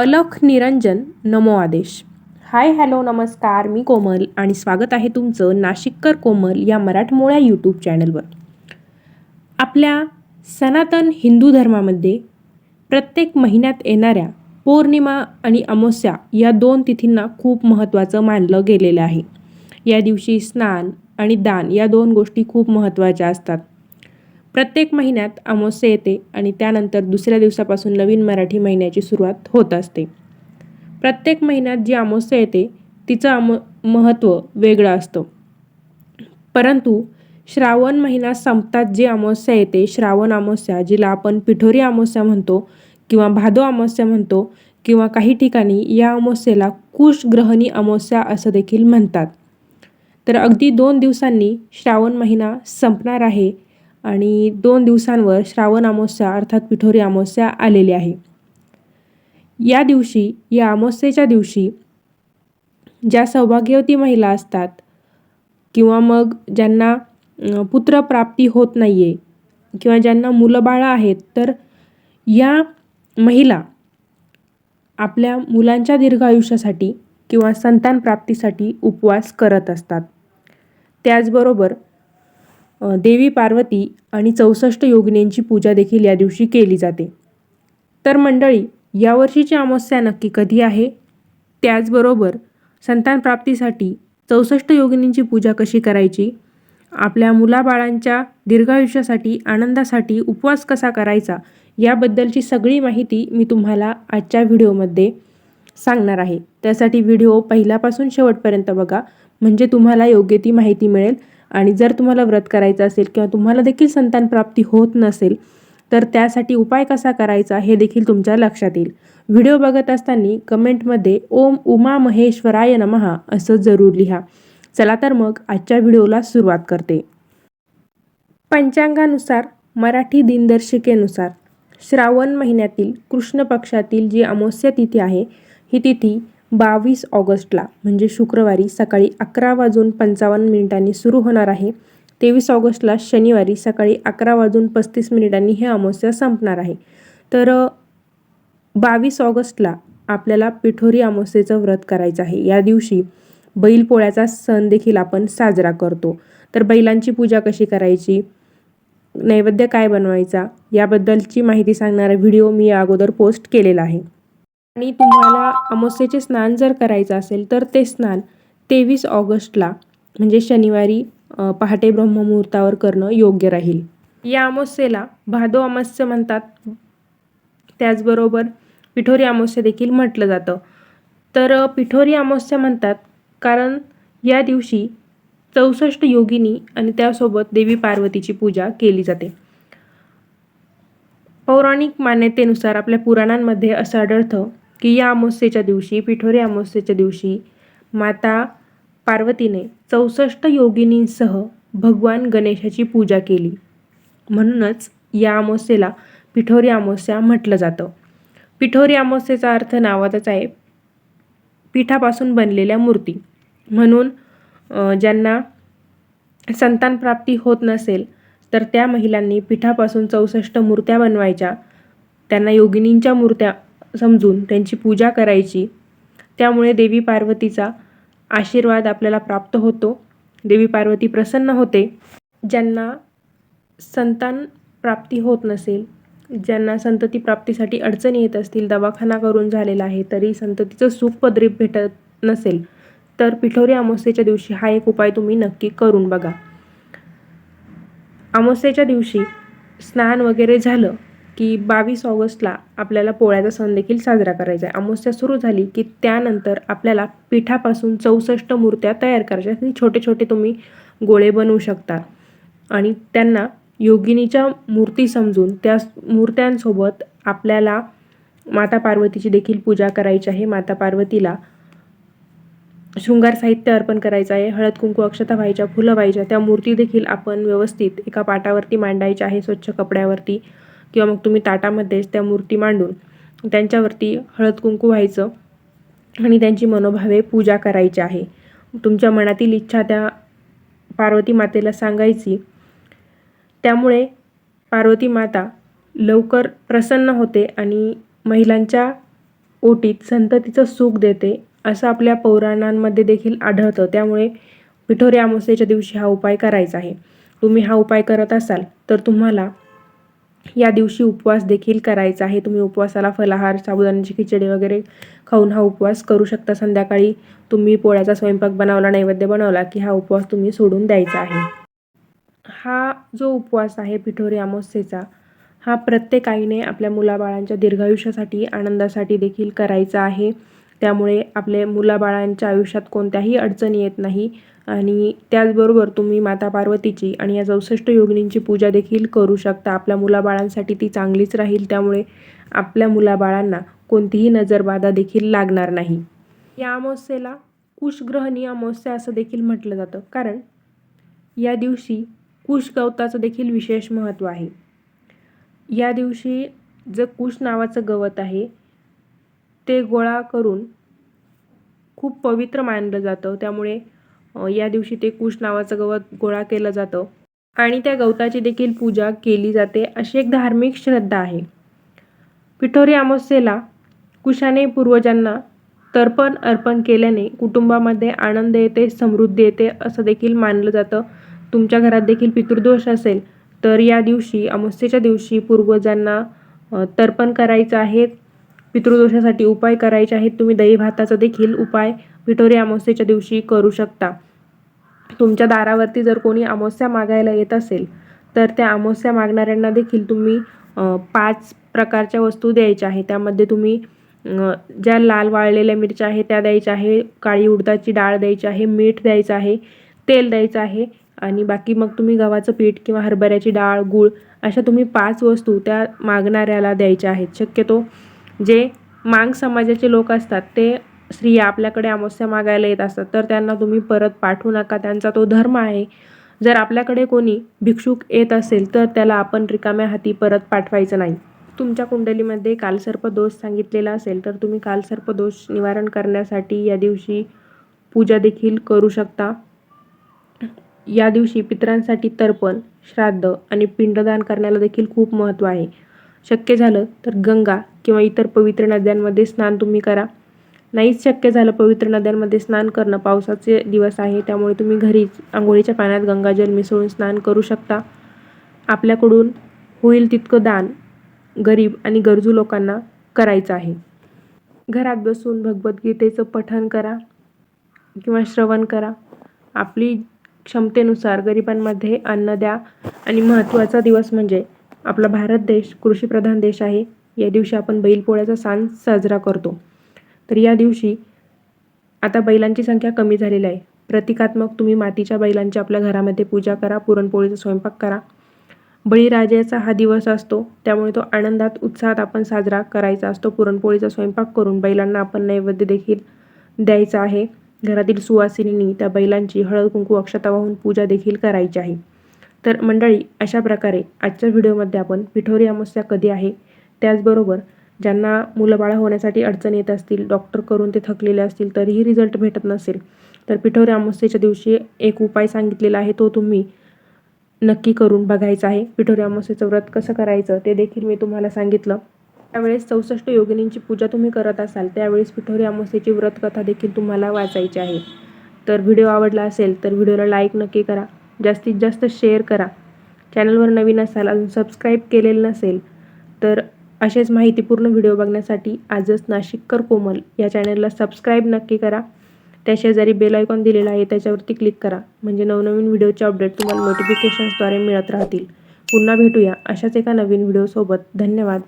अलख निरंजन नमो आदेश. Hi hello नमस्कार मी कोमल आणि स्वागत आहे तुमचं नाशिककर कोमल या मराठमोळ्या यूट्यूब चॅनलवर. आपल्या सनातन हिंदू धर्मामध्ये प्रत्येक महिन्यात येणाऱ्या पौर्णिमा आणि अमावस्या या दोन तिथींना खूप महत्त्वाचं मानलं गेलेलं आहे. या दिवशी स्नान आणि दान या दोन गोष्टी खूप महत्त्वाच्या असतात. प्रत्येक महिन्यात अमावस्या येते आणि त्यानंतर दुसऱ्या दिवसापासून नवीन मराठी महिन्याची सुरुवात होत असते. प्रत्येक महिन्यात जी अमावस्या येते तिचं अम महत्त्व वेगळं असतं. परंतु श्रावण महिना संपतात जी अमावस्या येते श्रावण अमावस्या जिला आपण पिठोरी अमावस्या म्हणतो किंवा भादो अमावस्या म्हणतो किंवा काही ठिकाणी या अमावस्येला कुशग्रहणी अमावस्या असं देखील म्हणतात. तर अगदी दोन दिवसांनी श्रावण महिना संपणार आहे आणि दोन दिवसांवर श्रावण अमावस्या अर्थात पिठोरी अमावस्या आलेली आहे. या दिवशी या अमावस्येच्या दिवशी ज्या सौभाग्यवती महिला असतात किंवा मग ज्यांना पुत्रप्राप्ती होत नाही आहे किंवा ज्यांना मुलं बाळं आहेत तर या महिला आपल्या मुलांच्या दीर्घ आयुष्यासाठी किंवा संतान प्राप्तीसाठी उपवास करत असतात. त्याचबरोबर देवी पार्वती आणि चौसष्ट योगिनींची पूजा देखील या दिवशी केली जाते. तर मंडळी यावर्षीची अमावस्या नक्की कधी आहे? त्याचबरोबर संतान प्राप्तीसाठी चौसष्ट योगिनींची पूजा कशी करायची? आपल्या मुलाबाळांच्या दीर्घायुष्यासाठी आनंदासाठी उपवास कसा करायचा? याबद्दलची सगळी माहिती मी तुम्हाला आजच्या व्हिडिओमध्ये सांगणार आहे. त्यासाठी व्हिडिओ पहिल्यापासून शेवटपर्यंत बघा. म्हणजे तुम्हाला योग्य ती माहिती मिळेल. आणि जर तुम्हाला व्रत करायचं असेल किंवा तुम्हाला देखील संतान प्राप्ती होत नसेल तर त्यासाठी उपाय कसा करायचा हे देखील तुमच्या लक्षात येईल. व्हिडिओ बघत असताना कमेंटमध्ये ओम उमा महेश्वराय नमहा असं जरूर लिहा. चला तर मग आजच्या व्हिडिओला सुरुवात करते. पंचांगानुसार मराठी दिनदर्शिकेनुसार श्रावण महिन्यातील कृष्ण पक्षातील जी अमावस्या तिथी आहे ही तिथी बावीस ऑगस्टला म्हणजे शुक्रवारी सकाळी अकरा वाजून पंचावन्न मिनिटांनी सुरू होणार आहे. तेवीस ऑगस्टला शनिवारी सकाळी अकरा वाजून पस्तीस मिनिटांनी हे अमावस्या संपणार आहे. तर बावीस ऑगस्टला आपल्याला पिठोरी अमावस्येचं व्रत करायचं आहे. या दिवशी बैलपोळ्याचा सण देखील आपण साजरा करतो. तर बैलांची पूजा कशी करायची? नैवेद्य काय बनवायचा? याबद्दलची माहिती सांगणारा व्हिडिओ मी या अगोदर पोस्ट केलेला आहे. आणि तुम्हाला अमावस्येचे स्नान जर करायचं असेल तर ते स्नान तेवीस ऑगस्टला म्हणजे शनिवारी पहाटे ब्रह्ममुहूर्तावर करणं योग्य राहील. या अमावस्येला भादो अमावस्या म्हणतात. त्याचबरोबर पिठोरी अमावस्या देखील म्हटलं जातं. तर पिठोरी अमावस्या म्हणतात कारण या दिवशी चौसष्ट योगिनी आणि त्यासोबत देवी पार्वतीची पूजा केली जाते. पौराणिक मान्यतेनुसार आपल्या पुराणांमध्ये असं आढळतं की या अमावस्येच्या दिवशी पिठोरी अमावस्येच्या दिवशी माता पार्वतीने चौसष्ट योगिनींसह भगवान गणेशाची पूजा केली. म्हणूनच या अमावस्येला पिठोरी अमावस्या म्हटलं जातं. पिठोरी अमावस्येचा अर्थ नावातच आहे पिठापासून बनलेल्या मूर्ती. म्हणून ज्यांना संतान प्राप्ती होत नसेल तर त्या महिलांनी पिठापासून चौसष्ट मूर्त्या बनवायच्या. त्यांना योगिनींच्या मूर्त्या समजून त्यांची पूजा करायची. त्यामुळे देवी पार्वतीचा आशीर्वाद आपल्याला प्राप्त होतो. देवी पार्वती प्रसन्न होते. ज्यांना संतान प्राप्ती होत नसेल ज्यांना संतती प्राप्तीसाठी अडचणी येत असतील दवाखाना करून झालेला आहे तरी संततीचं सुख पदरी भेटत नसेल तर पिठोरी अमावस्येच्या दिवशी हा एक उपाय तुम्ही नक्की करून बघा. अमावस्येच्या दिवशी स्नान वगैरे झालं की बावीस ऑगस्टला आपल्याला पोळ्याचा सण देखील साजरा करायचा आहे. अमावस्या सुरू झाली की त्यानंतर आपल्याला पिठापासून चौसष्ट मूर्त्या तयार करायच्या की छोटे छोटे तुम्ही गोळे बनवू शकता. आणि त्यांना योगिनीच्या मूर्ती समजून त्या मूर्त्यांसोबत आपल्याला माता पार्वतीची देखील पूजा करायची आहे. माता पार्वतीला शृंगार साहित्य अर्पण करायचं आहे. हळद कुंकू अक्षता व्हायच्या फुलं व्हायच्या त्या मूर्ती देखील आपण व्यवस्थित एका पाटावरती मांडायच्या आहे. स्वच्छ कपड्यावरती किंवा मग तुम्ही ताटामध्येच त्या मूर्ती मांडून त्यांच्यावरती हळद कुंकू व्हायचं आणि त्यांची मनोभावे पूजा करायची आहे. तुमच्या मनातील इच्छा त्या पार्वती मातेला सांगायची. त्यामुळे पार्वती माता लवकर प्रसन्न होते आणि महिलांच्या ओटीत संततीचं सुख देते असं आपल्या पौराणांमध्ये देखील आढळतं. त्यामुळे पिठोरी अमावस्येच्या दिवशी हा उपाय करायचा आहे. तुम्ही हा उपाय करत असाल तर तुम्हाला या दिवशी उपवास देखील करायचा आहे. तुम्ही उपवासाला फलाहार साबुदाण्याची खिचडी वगैरे खाऊन हा उपवास करू शकता. संध्याकाळी तुम्ही पोळ्याचा स्वयंपाक बनवला नैवेद्य बनवला की हा उपवास तुम्ही सोडून द्यायचा आहे. हा जो उपवास आहे पिठोरी अमावस्येचा हा प्रत्येक आईने आपल्या मुलाबाळांच्या दीर्घायुष्यासाठी आनंदासाठी देखील करायचा आहे. त्यामुळे आपले मुलाबाळांच्या आयुष्यात कोणत्याही अडचणी येत नाही. आणि त्याचबरोबर तुम्ही माता पार्वतीची आणि या चौसष्ट योगिनींची पूजा देखील करू शकता. आपल्या मुलाबाळांसाठी ती चांगलीच राहील त्यामुळे आपल्या मुलाबाळांना कोणतीही नजरबाधा देखील लागणार नाही. या अमावस्येला कुशग्रहणी अमावस्या असं देखील म्हटलं जातं. कारण या दिवशी कुश गवताचं देखील विशेष महत्त्व आहे. या दिवशी जे कुश नावाचं गवत आहे ते गोळा करून खूप पवित्र मानलं जातं. त्यामुळे या दिवशी ते कुश नावाचं गवत गोळा केलं जातं. आणि त्या गवताची देखील पूजा केली जाते अशी एक धार्मिक श्रद्धा आहे. पिठोरी अमावस्येला कुशाने पूर्वजांना तर्पण अर्पण केल्याने कुटुंबामध्ये आनंद येते समृद्धी येते असं देखील मानलं जातं. तुमच्या घरात देखील पितृदोष असेल तर या दिवशी अमावस्येच्या दिवशी पूर्वजांना तर्पण करायचं आहे. पितृदोषासाठी उपाय करायचे आहेत. तुम्ही दही भाताचा देखील उपाय पिठोरी अमावस्येच्या दिवशी करू शकता. तुमच्या दारावरती जर कोणी अमावस्या मागायला येत असेल तर त्या अमावस्या मागणाऱ्यांना देखील तुम्ही पाच प्रकारच्या वस्तू द्यायच्या आहे त्यामध्ये तुम्ही ज्या लाल वाळलेल्या मिरच्या आहे त्या द्यायच्या आहे काळी उडदाची डाळ द्यायची आहे मीठ द्यायचं आहे तेल द्यायचं आहे आणि बाकी मग तुम्ही गव्हाचं पीठ किंवा हरभऱ्याची डाळ गूळ अशा तुम्ही पाच वस्तू त्या मागणाऱ्याला द्यायच्या आहेत. शक्यतो जे मांग समाजाचे लोक असतात ते स्त्रिया आपल्याकडे अमावस्या मागायला येत असतात तर त्यांना तुम्ही परत पाठवू नका. त्यांचा तो धर्म आहे जर आपल्याकडे कोणी भिक्षुक येत असेल तर त्याला आपण रिकाम्या हाती परत पाठवायचं नाही. तुमच्या कुंडलीमध्ये कालसर्प दोष सांगितलेला असेल तर तुम्ही कालसर्प दोष निवारण करण्यासाठी या दिवशी पूजा देखील करू शकता. या दिवशी पितरांसाठी तर्पण श्राद्ध आणि पिंडदान करण्याला देखील खूप महत्त्व आहे. शक्य झालं तर गंगा किंवा इतर पवित्र नद्यांमध्ये स्नान तुम्ही करा. नाहीच शक्य झालं पवित्र नद्यांमध्ये स्नान करणं. पावसाचे दिवस आहे त्यामुळे तुम्ही घरीच आंघोळीच्या पाण्यात गंगाजल मिसळून स्नान करू शकता. आपल्याकडून होईल तितकं दान गरीब आणि गरजू लोकांना करायचं आहे. घरात बसून भगवद्गीतेचं पठण करा किंवा श्रवण करा. आपली क्षमतेनुसार गरिबांमध्ये अन्न द्या. आणि महत्त्वाचा दिवस म्हणजे आपला भारत देश कृषीप्रधान देश आहे. या दिवशी आपण बैलपोळ्याचा सण साजरा करतो. तर या दिवशी आता बैलांची संख्या कमी झालेली आहे. प्रतिकात्मक तुम्ही मातीच्या बैलांची आपल्या घरामध्ये पूजा करा पुरणपोळीचा स्वयंपाक करा. बळीराजाचा हा दिवस असतो त्यामुळे तो आनंदात उत्साहात आपण साजरा करायचा असतो. पुरणपोळीचा स्वयंपाक करून बैलांना आपण नैवेद्य देखील द्यायचा आहे. घरातील सुवासिनींनी त्या बैलांची हळद कुंकू अक्षता वाहून पूजा देखील करायची आहे. तर मंडळी अशा प्रकारे आजच्या व्हिडिओमध्ये आपण पिठोरी अमावस्या कधी आहे? त्याचबरोबर ज्यांना मुलंबाळं होण्यासाठी अडचण येत असतील डॉक्टर करून ते थकलेले असतील तरीही रिझल्ट भेटत नसेल. तर पिठोरी अमावस्येच्या दिवशी एक उपाय सांगितलेला आहे तो तुम्ही नक्की करून बघायचा आहे. पिठोरी अमावस्येचं व्रत कसं करायचं ते देखील मी तुम्हाला सांगितलं. त्यावेळेस चौसष्ट योगिनींची पूजा तुम्ही करत असाल त्यावेळेस पिठोरी अमावस्येची व्रतकथा देखील तुम्हाला वाचायची आहे. तर व्हिडिओ आवडला असेल तर व्हिडिओला लाईक नक्की करा. जास्तीत जास्त शेअर करा. चॅनलवर नवीन असाल अजून सबस्क्राईब केलेलं नसेल तर असेच माहितीपूर्ण व्हिडिओ बघण्यासाठी आजच नाशिककर कोमल या चॅनलला सबस्क्राईब नक्की करा. त्या शेजारी बेल आयकॉन दिलेला आहे त्याच्यावरती क्लिक करा. म्हणजे नवनवीन व्हिडिओचे अपडेट तुम्हाला नोटिफिकेशन्सद्वारे मिळत राहतील. पुन्हा भेटूया अशाच एका नवीन व्हिडिओसोबत. धन्यवाद.